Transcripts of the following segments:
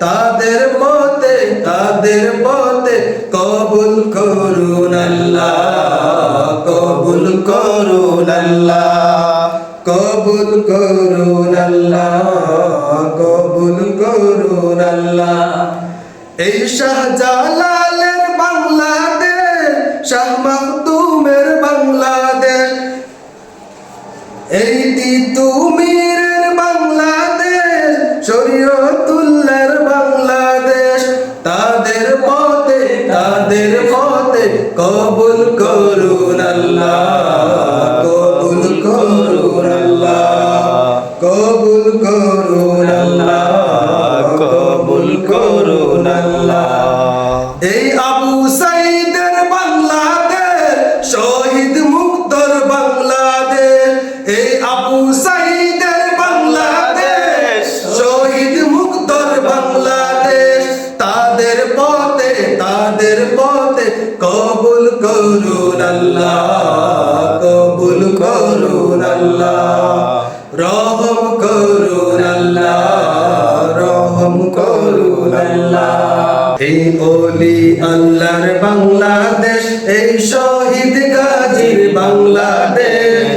তাদের পথে তাদের পথে কবুল করুন কবুল করুন কবুল করুন কবুল করুন এই শাহজালালের বাংলাদেশ, শাহ মাহতুমের বাংলাদেশ, এই তিতুমিরের কবুল করুন আল্লাহ। কবুল করুন আল্লাহ। আবু সাইদের বাংলাদেশ বাংলাদেশ। আবু সাইদের বাংলাদেশ বাংলাদেশ। তাদের তাদের কবুল করুন আল্লাহ। এই অলি আল্লাহর বাংলাদেশ এই শহীদ গাজীর বাংলাদেশ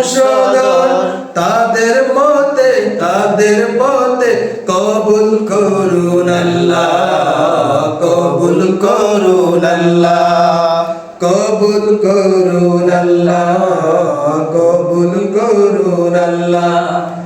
বংশধর তাদের মতে, তাদের পথে কবুল করুন কবুল করুন কবুল করুন আল্লাহ, কবুল করুন আল্লাহ।